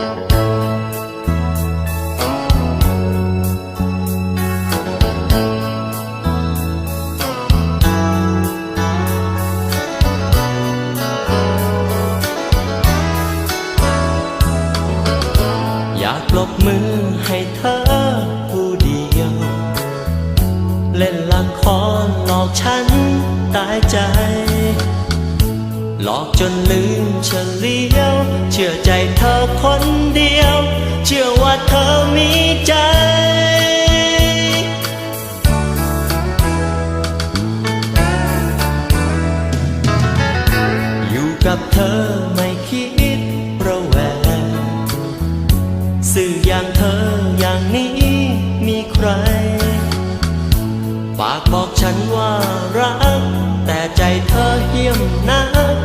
อยากปรบมือให้เธอผู้เดียว เล่นละครหลอกฉันตายใจ หลอกจนลืมเฉลียว ชื่อใจเธอคนเดียว เชื่อว่าเธอมีใจ อยู่กับเธอไม่คิดระแวงสื่ออย่างเธออย่างนี้มีใครฝากบอกฉันว่ารัก แต่ใจเธอเหี้ยมนัก